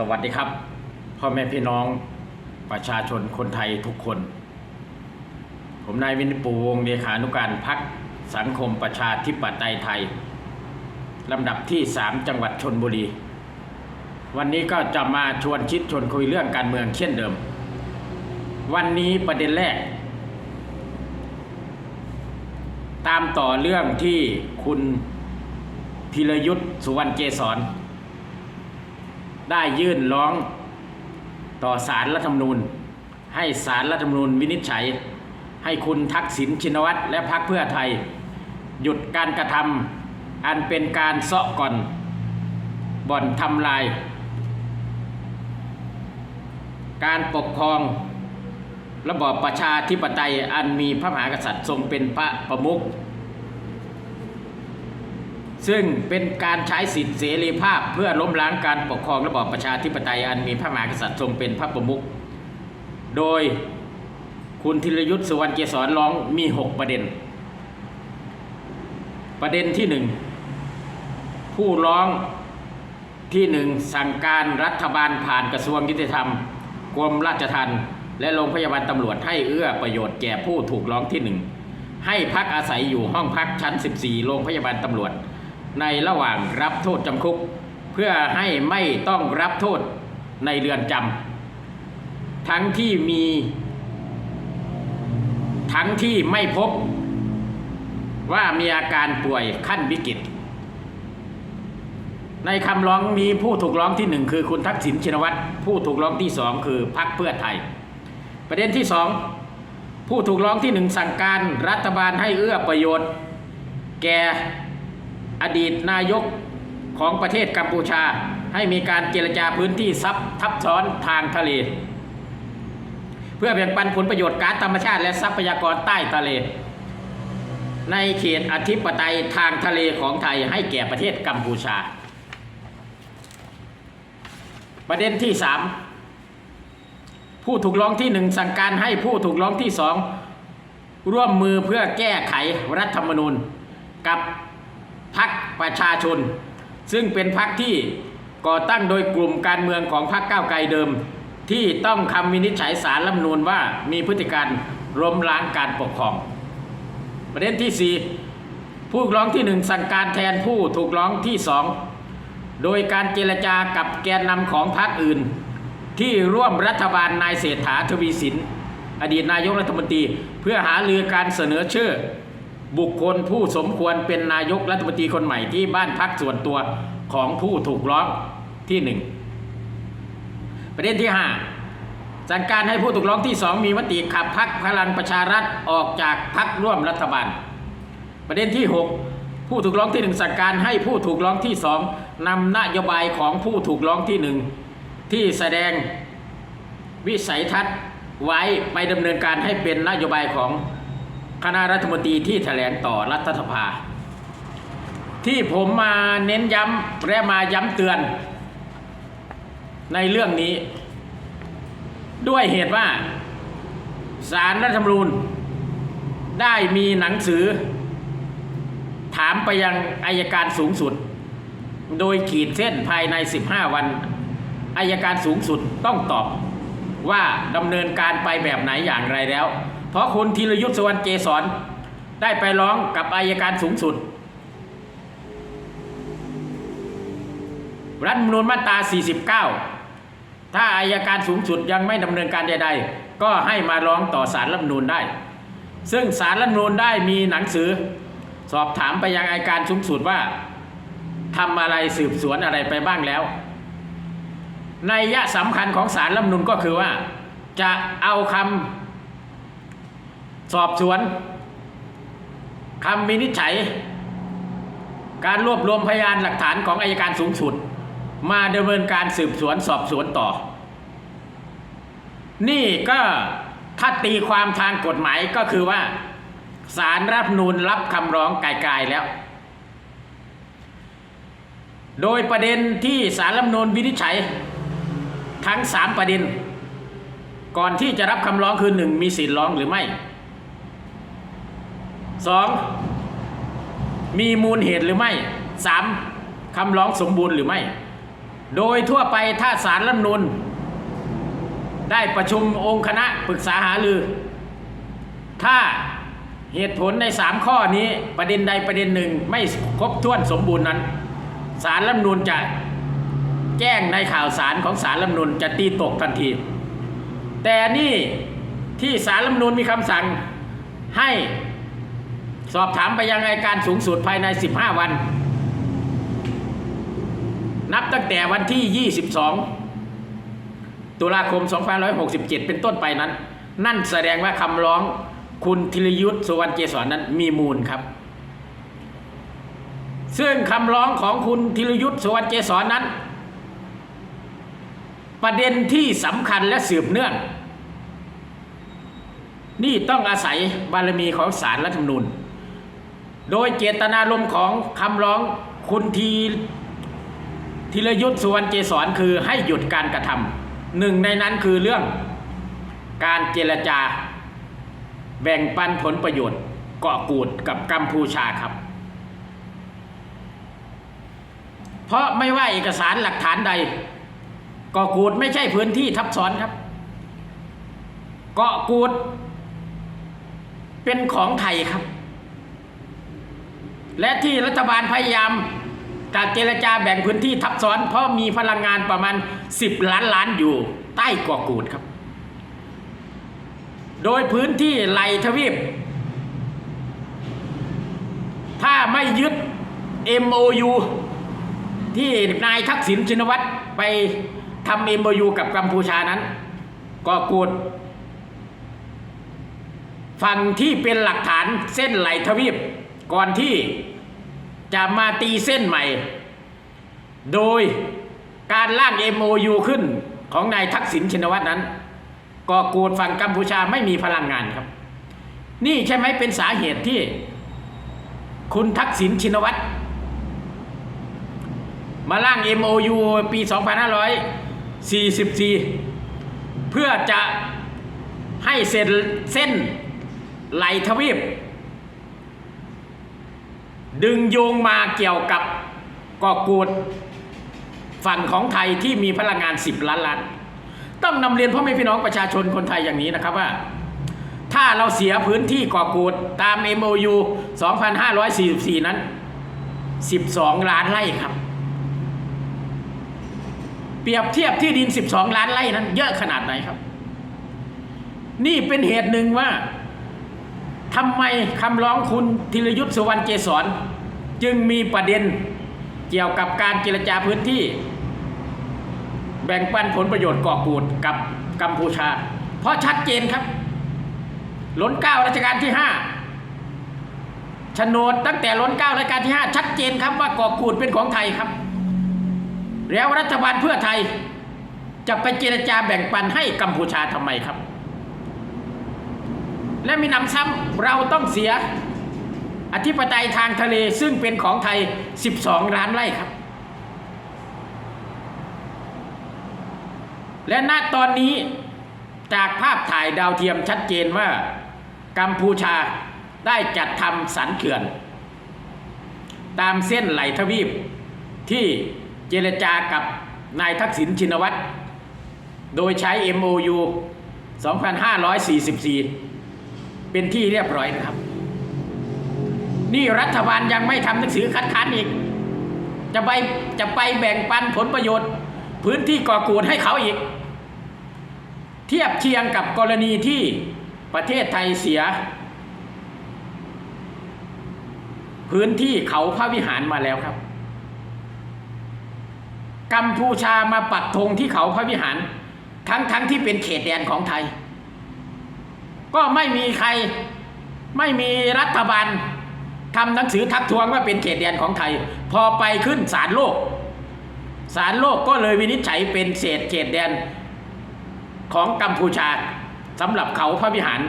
สวัสดีครับพ่อแม่พี่น้องประชาชนคนไทยทุกคน ผมนายวินปูวงเลขานุการพักสังคมประชาธิปไตยไทยลำดับที่ 3 จังหวัดชนบุรี วันนี้ก็จะมาชวนคิดชวนคุยเรื่องการเมืองเช่นเดิม วันนี้ประเด็นแรก ตามต่อเรื่องที่คุณธีรยุทธ์สุวรรณเกษร ได้ยื่นร้องต่อสารรัฐธรรมนูญ ให้สารรัฐธรรมนูญวินิจฉัย ให้คุณทักษิณชินวัตรและพรรคเพื่อไทย หยุดการกระทำอันเป็นการเซาะก่อนบ่อนทำลาย การปกครองระบอบประชาธิปไตยอันมีพระมหากษัตริย์ทรงเป็นพระประมุข ซึ่งเป็นการใช้สิทธิเสรีภาพ เพื่อล้มล้างการปกครองระบอบประชาธิปไตยอันมีพระมหากษัตริย์ทรงเป็นพระประมุขโดยคุณธีรยุทธ์สุวรรณเกษรร้องมี 6 ประเด็น ประเด็นที่หนึ่งผู้ร้องที่หนึ่งสั่งการรัฐบาลผ่านกระทรวงยุติธรรม กรมราชทัณฑ์และโรงพยาบาลตำรวจให้เอื้อประโยชน์แก่ผู้ถูกร้องที่หนึ่งให้พักอาศัยอยู่ห้องพักชั้น 14 โรงพยาบาลตำรวจ ในระหว่างรับโทษจำคุก เพื่อให้ไม่ต้องรับโทษในเรือนจำทั้งที่มี ทั้งที่ไม่พบว่ามีอาการป่วยขั้นวิกฤต ในคำร้องมีผู้ถูกร้องที่หนึ่งคือคุณทักษิณชินวัตรผู้ถูกร้องที่สองคือพรรคเพื่อไทย ประเด็นที่สองผู้ถูกร้องที่หนึ่งสั่งการรัฐบาลให้เอื้อประโยชน์ แก่ อดีตนายกของประเทศกัมพูชา ให้มีการเจรจาพื้นที่ซับทับซ้อนทางทะเล เพื่อแบ่งปันผลประโยชน์การธรรมชาติและทรัพยากรใต้ทะเล ในเขตอธิปไตยทางทะเลของไทยให้แก่ประเทศกัมพูชา ประเด็นที่สามผู้ถูกร้องที่หนึ่งสั่งการให้ผู้ถูกร้องที่สองร่วมมือเพื่อแก้ไขรัฐธรรมนูญกับ พรรคประชาชน ซึ่งเป็นพรรคที่ก่อตั้งโดยกลุ่มการเมืองของพรรคก้าวไกลเดิม ที่ต้องคำวินิจฉัยสารรัฐมนูญว่ามีพฤติการล้มล้างการปกครอง ประเด็นที่สี่ผู้ร้องที่หนึ่งสั่งการแทนผู้ถูกร้องที่สองโดยการเจรจากับแกนนำของพรรคอื่น ที่ร่วมรัฐบาลนายเศรษฐาทวีสิน อดีตนายกรัฐมนตรี เพื่อหาลือการเสนอชื่อ บุคคลผู้สมควรเป็นนายกรัฐมนตรีคนใหม่ที่บ้านพักส่วนตัวของผู้ถูกร้องที่หนึ่งประเด็นที่ห้าสั่งการให้ผู้ถูกร้องที่สองมีมติขับพักพลังประชารัฐออกจากพักร่วมรัฐบาล ประเด็นที่ 6 ผู้ถูกร้องที่หนึ่งสั่งการให้ผู้ถูกร้องที่สองนำนโยบายของผู้ถูกร้องที่หนึ่งที่แสดงวิสัยทัศน์ไว้ไปดำเนินการให้เป็นนโยบายของ คณะรัฐมนตรีที่แถลงต่อรัฐสภา ที่ผมมาเน้นย้ำและมาย้ำเตือน ในเรื่องนี้ ด้วยเหตุว่าสารรัฐธรรมนูญ ได้มีหนังสือ ถามไปยังอายการสูงสุด โดยขีดเส้นภายใน 15 วันอายการสูงสุดต้องตอบว่าดำเนินการไปแบบไหนอย่างไรแล้ว เพราะคุณธีรยุทธ์สวรรณเกษรได้ไปร้องกับอายการสูงสุด รัฐมนูญมาตรา 49 ถ้าอายการสูงสุดยังไม่ดำเนินการใด ๆ ก็ให้มาร้องต่อศาลรัฐมนูญได้ ซึ่งศาลรัฐมนูญได้มีหนังสือ สอบถามไปยังอายการสูงสุดว่าทำอะไรสืบสวนอะไรไปบ้างแล้วในยะสำคัญของศาลรัฐมนูญก็คือว่า จะเอาคำ สอบสวนคำวินิจฉัย การรวบรวมพยานหลักฐานของอายการสูงสุด มาดำเนินการสืบสวนสอบสวนต่อ นี่ก็ถ้าตีความทางกฎหมายก็คือว่าสารรัฐธรรมนูญรับคำร้องไกลๆแล้ว โดยประเด็นที่สารรัฐธรรมนูญวินิจฉัย ทั้งสามประเด็น ก่อนที่จะรับคำร้องคือหนึ่งมีสิทธิ์ร้องหรือไม่ สองมีมูลเหตุหรือไม่สามคำร้องสมบูรณ์หรือไม่ โดยทั่วไปถ้าสารรัฐนูลได้ประชุมองค์คณะปรึกษาหารือ ถ้าเหตุผลในสามข้อนี้ประเด็นใดประเด็นหนึ่งไม่ครบถ้วนสมบูรณ์นั้น สารรัฐนูลจะแจ้งในข่าวสารของสารรัฐนูลจะตีตกทันที แต่นี่ที่สารรัฐนูลมีคำสั่งให้ สอบถามไปยังอัยการสูงสุดภายใน 15 วัน นับตั้งแต่วันที่ 22 ตุลาคม 2567 เป็นต้นไปนั้น นั่นแสดงว่าคำร้องคุณธิรยุทธ์สุวรรณเกษรนั้นมีมูลครับ ซึ่งคำร้องของคุณธิรยุทธ์สุวรรณเกษรนั้น ประเด็นที่สำคัญและสืบเนื่องนี่ต้องอาศัยบารมีของสารรัฐธรรมนูญ โดยเจตนารมณ์ของคำร้องคุณทีธีรยุทธ์สุวรรณเกษรคือให้หยุดการกระทำหนึ่งในนั้นคือเรื่องการเจรจา แบ่งปันผลประโยชน์เกาะกูดกับกัมพูชาครับ เพราะไม่ว่าเอกสารหลักฐานใดเกาะกูดไม่ใช่พื้นที่ทับซ้อนครับ เกาะกูดเป็นของไทยครับ และที่รัฐบาลพยายามการเจรจาแบ่งพื้นที่ทับซ้อน เพราะมีพลังงานประมาณ 10 ล้านล้านอยู่ใต้กาะกูดครับ โดยพื้นที่ไหลทวีป ถ้าไม่ยึด MOU ที่นายทักษิณชินวัตรไปทำ MOU กับกัมพูชานั้นกาะกูดฝั่งที่เป็นหลักฐานเส้นไหลทวีป ก่อนที่จะมาตีเส้นใหม่ โดยการร่าง MOU ขึ้นของนายทักษิณชินวัตรนั้นก่อกูดฝั่งกัมพูชาไม่มีพลังงานครับ นี่ใช่ไหมเป็นสาเหตุที่ คุณทักษิณชินวัตรมาร่าง MOU ปี 2544 เพื่อจะให้เส้นเส้นไหลทวีป ดึงโยงมาเกี่ยวกับเกาะกูดฝั่งของไทยที่มีพลังงาน 10 ล้านล้าน ต้องนำเรียนพ่อแม่พี่น้องประชาชนคนไทยอย่างนี้นะครับว่า ถ้าเราเสียพื้นที่เกาะกูดตาม MOU 2544 นั้น 12 ล้านไร่ครับ เปรียบเทียบที่ดิน 12 ล้านไร่นั้น เยอะขนาดไหนครับ นี่เป็นเหตุหนึ่งว่า ทำไมคำร้องคุณธีรยุทธ์สุวรรณเกษรจึงมีประเด็นเกี่ยวกับการเจรจาพื้นที่ แบ่งปันผลประโยชน์เกาะกูดกับกัมพูชา เพราะชัดเจนครับล้นเก้ารัชกาลที่ห้าโฉนดตั้งแต่ล้นเก้ารัชกาลที่ห้าชัดเจนครับว่าเกาะกูดเป็นของไทยครับ แล้วรัฐบาลเพื่อไทยจะไปเจรจาแบ่งปันให้กัมพูชาทำไมครับ และมีนำซ้ำเราต้องเสียอธิปไตยทางทะเลซึ่งเป็นของไทย 12 ล้านไร่ครับ และณตอนนี้จากภาพถ่ายดาวเทียมชัดเจนว่า กัมพูชาได้จัดทำสันเขื่อน ตามเส้นไหลทวีปที่เจรจากับนายทักษิณชินวัตร โดยใช้ MOU 2544 เป็นที่เรียบร้อยนะครับ นี่รัฐบาลยังไม่ทำหนังสือคัดค้านอีก จะไปจะไปแบ่งปันผลประโยชน์ พื้นที่ก่อกูดให้เขาอีก เทียบเคียงกับกรณีที่ประเทศไทยเสีย พื้นที่เขาพระวิหารมาแล้วครับ กัมพูชามาปักธงที่เขาพระวิหาร ทั้งทั้งที่เป็นเขตแดนของไทย ก็ไม่มีใครไม่มีรัฐบาลทำหนังสือทักท้วงว่าเป็นเขตแดนของไทย พอไปขึ้นศาลโลกศาลโลกก็เลยวินิจฉัยเป็นเศษเขตแดนของกัมพูชาสำหรับเขาพระวิหาร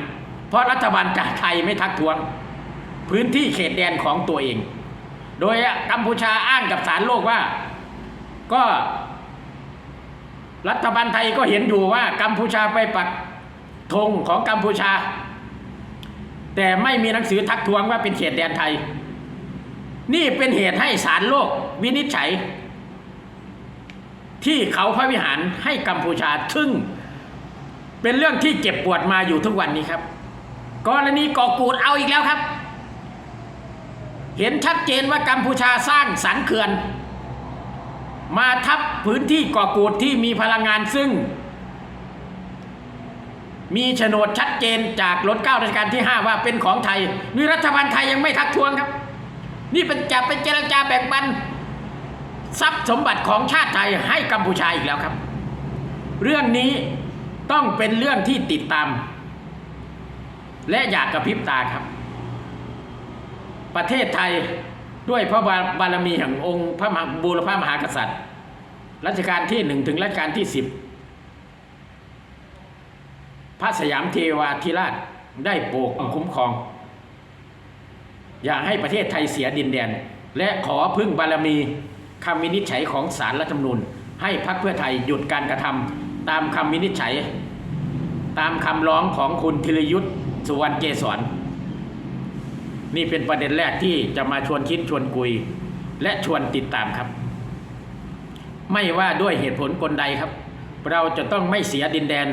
เพราะรัฐบาลจากไทยไม่ทักท้วง พื้นที่เขตแดนของตัวเอง โดยกัมพูชาอ้างกับศาลโลกว่า ก็ รัฐบาลไทยก็เห็นอยู่ว่ากัมพูชาไปปัก ธงของกัมพูชา แต่ไม่มีหนังสือทักท้วงว่าเป็นเขตแดนไทย นี่เป็นเหตุให้ศาลโลกวินิจฉัย ที่เขาพระวิหารให้กัมพูชาซึ่งเป็นเรื่องที่เจ็บปวดมาอยู่ทุกวันนี้ครับกรณีก่อกูดเอาอีกแล้วครับ เห็นชัดเจนว่ากัมพูชาสร้างสันเขื่อน มาทับพื้นที่ก่อกูดที่มีพลังงานซึ่ง มีโฉนดชัดเจนจากรถเก้าราชการที่ 5 ว่าเป็นของไทยนี่รัฐบาลไทยยังไม่ทักท้วงครับ นี่เป็นจะเป็นเจรจาแบ่งปันทรัพย์สมบัติของชาติไทยให้กัมพูชาอีกแล้วครับ เรื่องนี้ต้องเป็นเรื่องที่ติดตาม และอยากกระพริบตาครับ ประเทศไทยด้วยพระบารมีแห่งองค์พระมหาบูรพามหากษัตริย์ รัชกาลที่หนึ่งถึงรัชกาลที่สิบ พระสยามเทวาธิราชได้โปกคุ้มครอง อย่าให้ประเทศไทยเสียดินแดน และขอพึ่งบารมีคำวินิจฉัยของศาลรัฐธรรมนูญ ให้พรรคเพื่อไทยหยุดการกระทำตามคำวินิจฉัย ตามคำร้องของคุณธีรยุทธ์สุวรรณเกษรนี่เป็นประเด็นแรกที่จะมาชวนคิดชวนคุย และชวนติดตามครับ ไม่ว่าด้วยเหตุผลกลใดครับ เราจะต้องไม่เสียดินแดน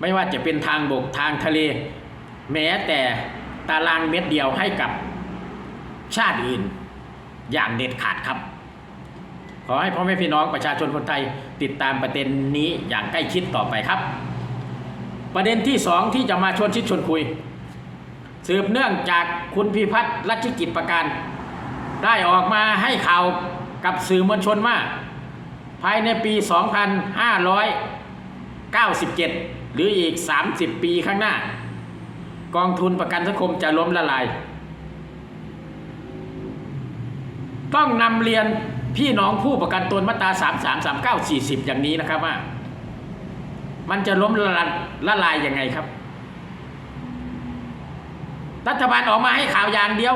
ไม่ว่าจะเป็นทางบกทางทะเล แม้แต่ตารางเม็ดเดียวให้กับชาติอื่นอย่างเด็ดขาดครับ ขอให้พ่อแม่พี่น้องประชาชนคนไทยติดตามประเด็นนี้อย่างใกล้ชิดต่อไปครับ ประเด็นที่สองที่จะมาชวนชิดชวนคุย สืบเนื่องจากคุณพิพัฒน์รัชกิจประการ ได้ออกมาให้ข่าวกับสื่อมวลชนว่า ภายในปี 2597 หรืออีก 30 ปีข้างหน้า กองทุนประกันสังคมจะล้มละลาย ต้องนำเรียนพี่น้องผู้ประกันตนมาตรา33 39 40 อย่างนี้นะครับว่า มันจะล้มละลายละลายยังไงครับ รัฐบาลออกมาให้ข่าวอย่างเดียว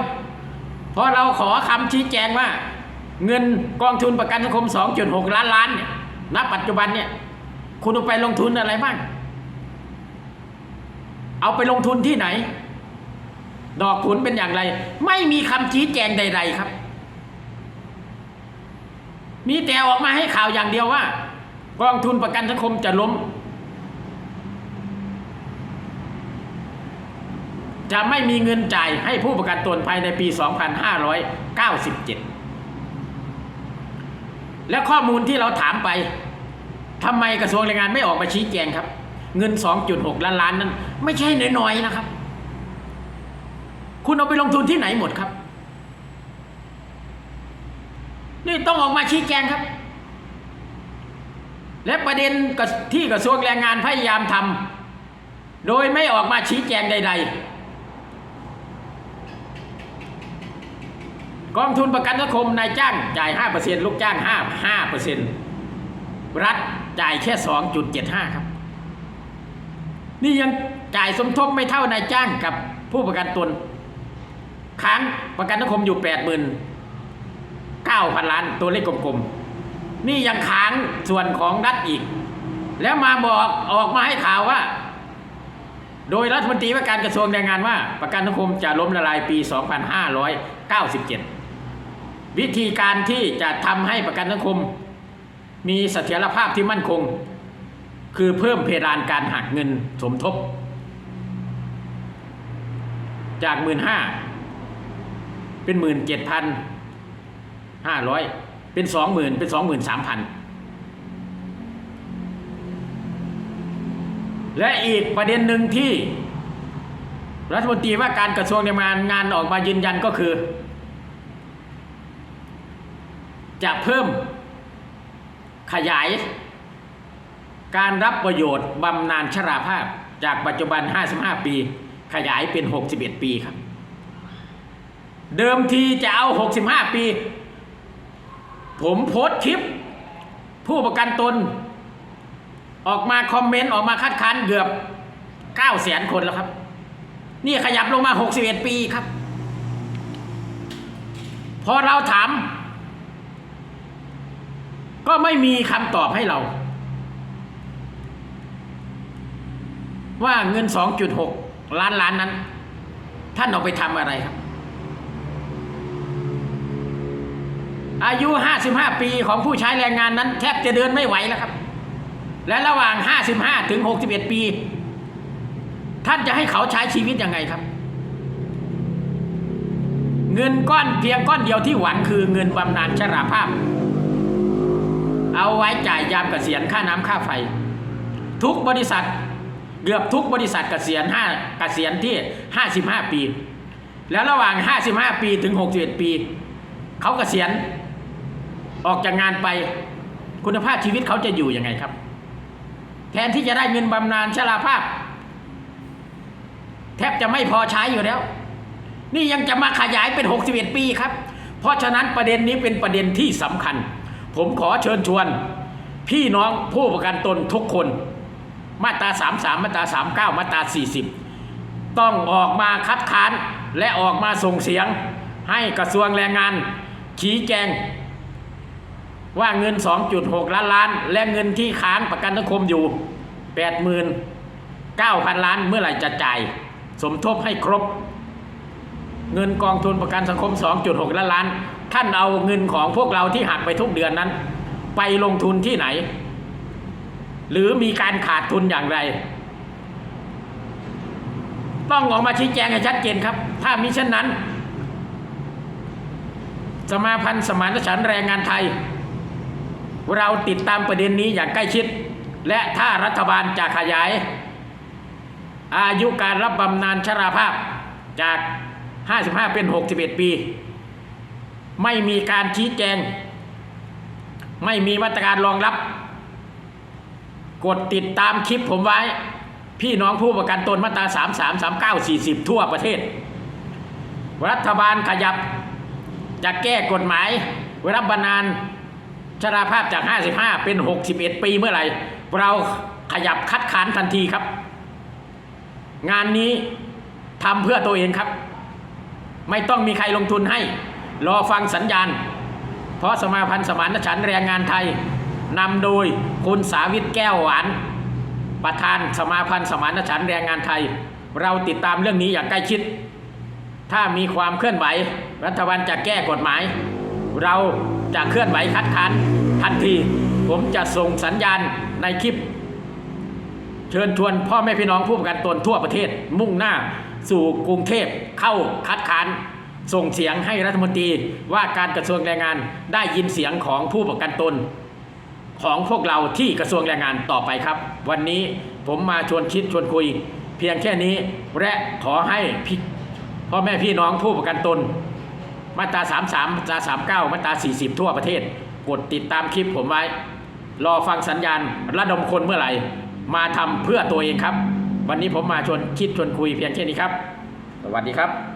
พอเราขอคำชี้แจงว่า เงินกองทุนประกันสังคม 2.6 ล้านล้านเนี่ยณปัจจุบันเนี่ยคุณเอาไปลงทุนอะไรบ้าง เอาไปลงทุนที่ไหน ดอกผลเป็นอย่างไร ไม่มีคำชี้แจงใด ๆ ครับ มีแต่ออกมาให้ข่าวอย่างเดียวว่า กองทุนประกันสังคมจะล้ม จะไม่มีเงินจ่ายให้ผู้ประกันตนภายในปี 2597 และข้อมูลที่เราถามไปทำไมกระทรวงแรงงานไม่ออกมาชี้แจงครับ เงิน 2.6 ล้านล้านนั้น ไม่ใช่น้อยๆนะครับ คุณเอาไปลงทุนที่ไหนหมดครับ นี่ต้องออกมาชี้แจงครับ และประเด็นที่กระทรวงแรงงานพยายามทำโดยไม่ออกมาชี้แจงใด ๆกองทุนประกันสังคมนายจ้างจ่าย 5%ลูกจ้าง 5 5%รัฐจ่ายแค่ 2.75 ครับ นี่ยังจ่ายสมทบไม่เท่านายจ้างกับผู้ประกันตน ค้างประกันสังคมอยู่80,000 9,000ล้านตัวเลขกลมๆ นี่ยังค้างส่วนของรัฐอีก แล้วมาบอกออกมาให้ข่าวว่า โดยรัฐมนตรีว่าการกระทรวงแรงงานว่า ประกันสังคมจะล้มละลายปี 2597 วิธีการที่จะทำให้ประกันสังคม มีเสถียรภาพที่มั่นคง คือเพิ่มเพดานการหักเงินสมทบ จากหมื่นห้าเป็นหมื่นเจ็ดพันห้าร้อยเป็นสองหมื่นเป็นสองหมื่นสามพันและอีกประเด็นหนึ่งที่ รัฐมนตรีว่าการกระทรวงแรงงานงานออกมายืนยันก็คือ จะเพิ่มขยาย การรับประโยชน์บำนาญชราภาพจากปัจจุบัน 55 ปี ขยายเป็น 61 ปีครับ เดิมทีจะเอา 65 ปี ผมโพสต์คลิป ผู้ประกันตน ออกมาคอมเมนต์ออกมาคัดค้านเกือบ 9 แสนคนแล้วครับ นี่ขยับลงมา 61 ปีครับ พอเราถาม ก็ไม่มีคำตอบให้เรา ว่าเงิน 2.6 ล้านล้านนั้น ท่านเอาไปทำอะไรครับ อายุ 55 ปีของผู้ใช้แรงงานนั้น แทบจะเดินไม่ไหวแล้วครับ และระหว่าง 55 ถึง 61 ปี ท่านจะให้เขาใช้ชีวิตยังไงครับ เงินก้อนเพียงก้อนเดียวที่หวังคือเงินบำนาญชราภาพ เอาไว้จ่ายยามเกษียณค่าน้ำค่าไฟ ทุกบริษัท เกือบทุกบริษัทเกษียณ5เกษียณที่ 55 ปี แล้วระหว่าง 55 ปีถึง 61 ปี เขาเกษียณออกจากงานไปคุณภาพชีวิตเขาจะอยู่ยังไงครับ แทนที่จะได้เงินบำนาญชราภาพ แทบจะไม่พอใช้อยู่แล้ว นี่ยังจะมาขยายเป็น 61 ปีครับ เพราะฉะนั้นประเด็นนี้เป็นประเด็นที่สำคัญ ผมขอเชิญชวน พี่น้องผู้ประกันตนทุกคน มาตรา 33 มาตรา 39 มาตรา 40 ต้องออกมาคัดค้านและออกมาส่งเสียงให้กระทรวงแรงงาน ชี้แจง ว่าเงิน 2.6 ล้านล้าน และเงินที่ค้างประกันสังคมอยู่ 89,000 ล้านเมื่อไหร่จะจ่าย สมทบให้ครบ เงินกองทุนประกันสังคม 2.6 ล้านล้าน ท่านเอาเงินของพวกเราที่หักไปทุกเดือนนั้น ไปลงทุนที่ไหน หรือมีการขาดทุนอย่างไร ต้องออกมาชี้แจงให้ชัดเจนครับ ถ้ามิเช่นนั้น สมาพันธ์สมานฉันแรงงานไทย เราติดตามประเด็นนี้อย่างใกล้ชิด และถ้ารัฐบาลจะขยาย อายุการรับบำนาญชราภาพจาก 55 เป็น 61 ปี ไม่มีการชี้แจง ไม่มีมาตรการรองรับ กดติดตามคลิปผมไว้ พี่น้องผู้ประกันตนมาตรา 33 39 40 ทั่วประเทศ รัฐบาลขยับจะแก้กฎหมายรับบำนาญชราภาพจาก 55 เป็น 61 ปีเมื่อไหร่ เราขยับคัดค้านทันทีครับ งานนี้ทำเพื่อตัวเองครับ ไม่ต้องมีใครลงทุนให้ รอฟังสัญญาณ เพราะสมาพันธ์สมานฉันแรงงานไทย นำโดยคุณสาวิตแก้วหวาน ประธานสมาพันธ์สมานฉันท์แรงงานไทย เราติดตามเรื่องนี้อย่างใกล้ชิด ถ้ามีความเคลื่อนไหว รัฐบาลจะแก้กฎหมาย เราจะเคลื่อนไหวคัดค้านทันที ผมจะส่งสัญญาณในคลิป เชิญชวนพ่อแม่พี่น้องผู้ประกันตนทั่วประเทศมุ่งหน้าสู่กรุงเทพเข้าคัดค้านส่งเสียงให้รัฐมนตรีว่าการกระทรวงแรงงานได้ยินเสียงของผู้ประกันตน ของพวกเราที่กระทรวงแรงงานต่อไปครับ วันนี้ผมมาชวนคิดชวนคุย เพียงแค่นี้และขอให้พี่พ่อแม่พี่น้องผู้ประกันตน มาตรา 33 มาตรา 39 มาตรา 40 ทั่วประเทศ กดติดตามคลิปผมไว้ รอฟังสัญญาณระดมคนเมื่อไหร่ มาทำเพื่อตัวเองครับ วันนี้ผมมาชวนคิดชวนคุยเพียงแค่นี้ครับ สวัสดีครับ